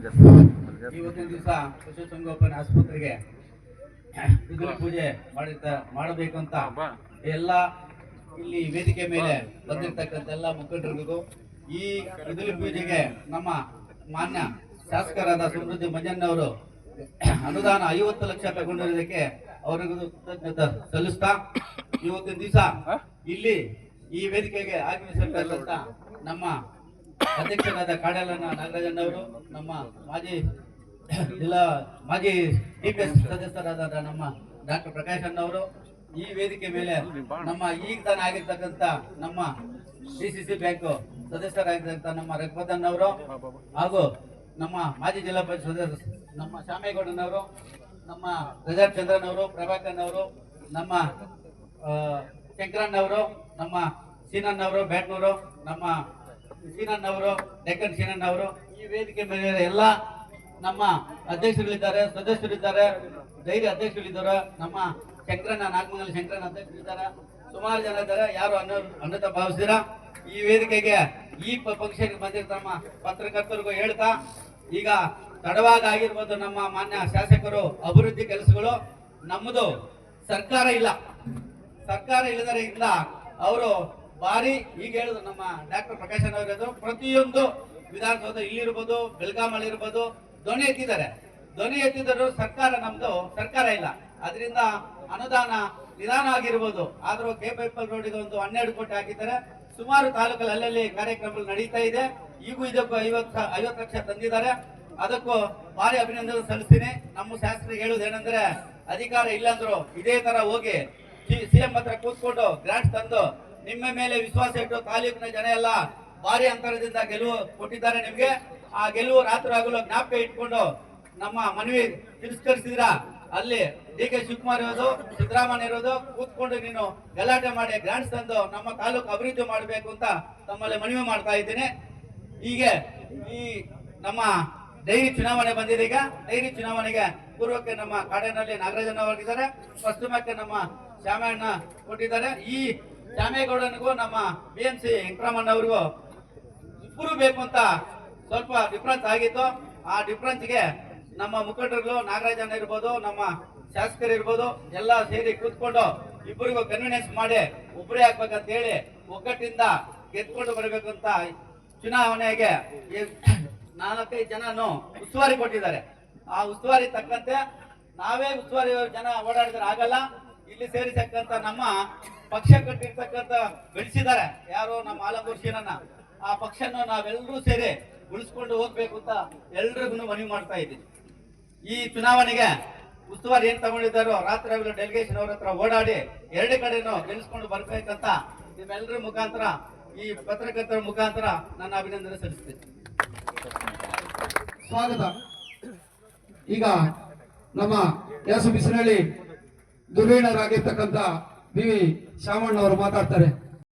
ಇವತ್ತಿನ ದಿವಸ ಪಶುಸಂಗೋಪನೆ ಆಸ್ಪತ್ರೆಗೆ ಪೂಜೆ ಮಾಡಿರ್ತ ಮಾಡಬೇಕು ಅಂತ ಎಲ್ಲ ಇಲ್ಲಿ ವೇದಿಕೆ ಮೇಲೆ ಬಂದಿರ್ತಕ್ಕಂಥ ಎಲ್ಲ ಮುಖಂಡರಿಗೂ ಈ ಬಿದಿರು ಪೂಜೆಗೆ ನಮ್ಮ ಮಾನ್ಯ ಶಾಸಕರಾದ ಸಮೃದ್ಧಿ ಮಂಜಣ್ಣವರು ಅನುದಾನ ಐವತ್ತು ಲಕ್ಷ ತಗೊಂಡಿರೋದಕ್ಕೆ ಅವರಿಗೂ ಕೃತಜ್ಞತೆ ಸಲ್ಲಿಸ್ತಾ ಇವತ್ತಿನ ದಿವಸ ಇಲ್ಲಿ ಈ ವೇದಿಕೆಗೆ ಆಗಮಿಸಿರ್ತಕ್ಕಂಥ ನಮ್ಮ ಅಧ್ಯಕ್ಷರಾದ ಕಾಡಲನ ನಾಗರಾಜಣ್ಣವರು ನಮ್ಮ ಮಾಜಿ ಜಿಲ್ಲಾ ಮಾಜಿ ಡಿಪಿಎಸ್ ಸದಸ್ಯರಾದ ನಮ್ಮ ಡಾಕ್ಟರ್ ಪ್ರಕಾಶ್ ಅಣ್ಣವರು ಈ ವೇದಿಕೆ ಮೇಲೆ ನಮ್ಮ ಈಗ ತಾನೇ ಆಗಿರ್ತಕ್ಕಂಥ ನಮ್ಮ ಡಿ ಸಿ ಸಿ ಬ್ಯಾಂಕ್ ಸದಸ್ಯರಾಗಿರ್ತಕ್ಕಂಥ ನಮ್ಮ ರಘುಪತನ್ ಅವರು ಹಾಗೂ ನಮ್ಮ ಮಾಜಿ ಜಿಲ್ಲಾ ಪರಿಷತ್ ಸದಸ್ಯ ನಮ್ಮ ಶ್ಯಾಮೇಗೌಡನವರು ನಮ್ಮ ಗಜಾರ್ ಚಂದ್ರನ್ ಅವರು ಪ್ರಭಾಕರ್ ಅವರು, ನಮ್ಮ ಶಂಕರಣ್ಣವರು ನಮ್ಮ ಸೀನಣ್ಣವರು ಬ್ಯಾಟ್ನೂರು, ನಮ್ಮ ಸೀನಣ್ಣ ಅವರು, ಡೆಕ್ಕನ್ ಸೀನಣ್ಣ ಅವರು, ಈ ವೇದಿಕೆ ಮೇಲೆ ಎಲ್ಲ ನಮ್ಮ ಅಧ್ಯಕ್ಷರುಗಳಿದ್ದಾರೆ, ಸದಸ್ಯರಿದ್ದಾರೆ ಧೈರ್ಯ ಅಧ್ಯಕ್ಷರಿದ್ದಾರೆ ನಮ್ಮ ಶಂಕರಣ್ಣ, ನಾಗಮಂಗಲ ಶಂಕರಣ್ಣ ಅಧ್ಯಕ್ಷರಿದ್ದಾರೆ. ಸುಮಾರು ಜನ ಇದ್ದಾರೆ, ಯಾರು ಅನ್ನ, ಅನ್ನತ ಭಾವಿಸಿದ್ರ? ಈ ವೇದಿಕೆಗೆ ಈ ಫಂಕ್ಷನ್ ಬಂದಿರೋ ನಮ್ಮ ಪತ್ರಕರ್ತರಿಗೂ ಹೇಳ್ತಾ, ಈಗ ತಡವಾಗಿ ಆಗಿರ್ಬೋದು ನಮ್ಮ ಮಾನ್ಯ ಶಾಸಕರು, ಅಭಿವೃದ್ಧಿ ಕೆಲಸಗಳು, ನಮ್ಮದು ಸರ್ಕಾರ ಇಲ್ಲ. ಸರ್ಕಾರ ಇಲ್ಲದರಿಂದ ಅವರು ಭಾರಿ ಈಗ ಹೇಳುದು ನಮ್ಮ ಡಾಕ್ಟರ್ ಪ್ರಕಾಶ್ ಅವರು ಹೇಳಿದ್ರು ಪ್ರತಿಯೊಂದು ವಿಧಾನಸೌಧ ಇಲ್ಲಿರ್ಬೋದು ಬೆಳಗಾಮಲ್ಲಿ ಇರ್ಬೋದು ಧ್ವನಿ ಎತ್ತಿದ್ದಾರೆ. ಧ್ವನಿ ಎತ್ತಿದರೂ ಸರ್ಕಾರ ನಮ್ದು, ಸರ್ಕಾರ ಇಲ್ಲ. ಅದರಿಂದ ಅನುದಾನ ನಿಧಾನ ಆಗಿರ್ಬೋದು. ಆದರೂ ಕೆ ಪೈಪಲ್ ರೋಡಿಗೆ ಒಂದು ಹನ್ನೆರಡು ಕೋಟಿ ಹಾಕಿದ್ದಾರೆ. ಸುಮಾರು ತಾಲೂಕಲ್ಲಿ ಅಲ್ಲಲ್ಲಿ ಕಾರ್ಯಕ್ರಮಗಳು ನಡೀತಾ ಇದೆ. ಈಗೂ ಇದಕ್ಕೂ ಐವತ್ತು ಐವತ್ತು ಲಕ್ಷ ತಂದಿದ್ದಾರೆ. ಅದಕ್ಕೂ ಭಾರಿ ಅಭಿನಂದನೆ ಸಲ್ಲಿಸ್ತೀನಿ. ನಮ್ಮ ಶಾಸಕರಿಗೆ ಹೇಳುದು ಏನಂದ್ರೆ, ಅಧಿಕಾರ ಇಲ್ಲಂದ್ರು ಇದೇ ತರ ಹೋಗಿ ಸಿಎಂ ಹತ್ರ ಕೂತ್ಕೊಂಡು ಗ್ರಾಂಟ್ ತಂದು ನಿಮ್ಮ ಮೇಲೆ ವಿಶ್ವಾಸ ಇಟ್ಟು ತಾಲೂಕಿನ ಜನ ಎಲ್ಲ ಭಾರಿ ಅಂತರದಿಂದ ಗೆಲುವು ಕೊಟ್ಟಿದ್ದಾರೆ ನಿಮ್ಗೆ. ಆ ಗೆಲುವು ರಾತ್ರಿ ಆಗಲು ಜ್ಞಾಪಕ ಇಟ್ಕೊಂಡು ನಮ್ಮ ಮನವಿ ತಿರಸ್ಕರಿಸಿದ್ರ? ಅಲ್ಲಿ ಡಿ ಕೆ ಶಿವಕುಮಾರ್ ಇರೋದು, ಸಿದ್ದರಾಮಯ್ಯ ಇರೋದು, ಕೂತ್ಕೊಂಡು ನೀನು ಗಲಾಟೆ ಮಾಡಿ ಗ್ರಾಂಟ್ಸ್ ತಂದು ನಮ್ಮ ತಾಲೂಕು ಅಭಿವೃದ್ಧಿ ಮಾಡಬೇಕು ಅಂತ ತಮ್ಮಲ್ಲಿ ಮನವಿ ಮಾಡ್ತಾ ಇದ್ದೀನಿ. ಹೀಗೆ ಈ ನಮ್ಮ ಡೈರಿ ಚುನಾವಣೆ ಬಂದಿದೆ ಈಗ. ಡೈರಿ ಚುನಾವಣೆಗೆ ಪೂರ್ವಕ್ಕೆ ನಮ್ಮ ಕಾಡಿನಲ್ಲಿ ನಾಗರಾಜನ್ ಅವರಿದ್ದಾರೆ ಪಶ್ಚಿಮಕ್ಕೆ ನಮ್ಮ ಶ್ಯಾಮಣ್ಣ ಕೊಟ್ಟಿದ್ದಾರೆ. ಈ ಶ್ಯಾಮೇಗೌಡನಿಗೂ ನಮ್ಮ ಬಿ ಎಂ ಸಿ ವೆಂಕಟರಮಣ್ಣವ್ರಿಗೂ ಇಬ್ಬರು ಬೇಕು ಅಂತ ಸ್ವಲ್ಪ ಡಿಫ್ರೆನ್ಸ್ ಆಗಿತ್ತು. ಆ ಡಿಫ್ರೆನ್ಸ್ಗೆ ನಮ್ಮ ಮುಖಂಡರುಗಳು ನಾಗರಾಜಣ್ಣ ಇರ್ಬೋದು, ನಮ್ಮ ಶಾಸಕರು ಇರ್ಬೋದು, ಎಲ್ಲ ಸೇರಿ ಕೂತ್ಕೊಂಡು ಇಬ್ಬರಿಗೂ ಕನ್ವಿನೆನ್ಸ್ ಮಾಡಿ ಒಬ್ಬರೇ ಹಾಕ್ಬೇಕಂತ ಹೇಳಿ ಒಗ್ಗಟ್ಟಿಂದ ಗೆದ್ಕೊಂಡು ಬರಬೇಕು ಅಂತ ಚುನಾವಣೆಗೆ ನಾಲ್ಕೈದು ಜನನು ಉಸ್ತುವಾರಿ ಕೊಟ್ಟಿದ್ದಾರೆ. ಆ ಉಸ್ತುವಾರಿ ತಕ್ಕಂತೆ ನಾವೇ ಉಸ್ತುವಾರಿ ಜನ ಓಡಾಡಿದ್ರೆ ಆಗಲ್ಲ. ಇಲ್ಲಿ ಸೇರಿಸಕ್ಕಂತ ನಮ್ಮ ಪಕ್ಷ ಕಟ್ಟಿರ್ತಕ್ಕಂಥ ಬೆಳೆಸಿದ್ದಾರೆ. ಯಾರು ನಮ್ಮ ಆಲಂಬೂರ್ ಶೀನನ್ನ ಆ ಪಕ್ಷನ ನಾವೆಲ್ಲರೂ ಸೇರಿ ಉಳಿಸ್ಕೊಂಡು ಹೋಗ್ಬೇಕು ಅಂತ ಎಲ್ರಿಗೂ ಮನವಿ ಮಾಡ್ತಾ ಇದ್ದೀನಿ. ಈ ಚುನಾವಣೆಗೆ ಉಸ್ತುವಾರಿ ಏನ್ ತಗೊಂಡಿದ್ದಾರೋ, ರಾತ್ರಿ ಡೆಲಿಗೇಷನ್ ಅವ್ರ ಹತ್ರ ಓಡಾಡಿ ಎರಡು ಕಡೆನೂ ಗೆಲ್ಲಿಸ್ಕೊಂಡು ಬರ್ಬೇಕಂತ ನಿಮ್ಮೆಲ್ಲರ ಮುಖಾಂತರ, ಈ ಪತ್ರಕರ್ತರ ಮುಖಾಂತರ ನನ್ನ ಅಭಿನಂದನೆ ಸಲ್ಲಿಸ್ತೀನಿ. ಸ್ವಾಗತ. ಈಗ ನಮ್ಮ ಎಸ್ ಬಿಸಿನಳ್ಳಿ ಧುರೀಣರಾಗಿರ್ತಕ್ಕಂಥ ಬಿ ವಿ ಶಾಮಣ್ಣ ಅವರು ಮಾತಾಡ್ತಾರೆ.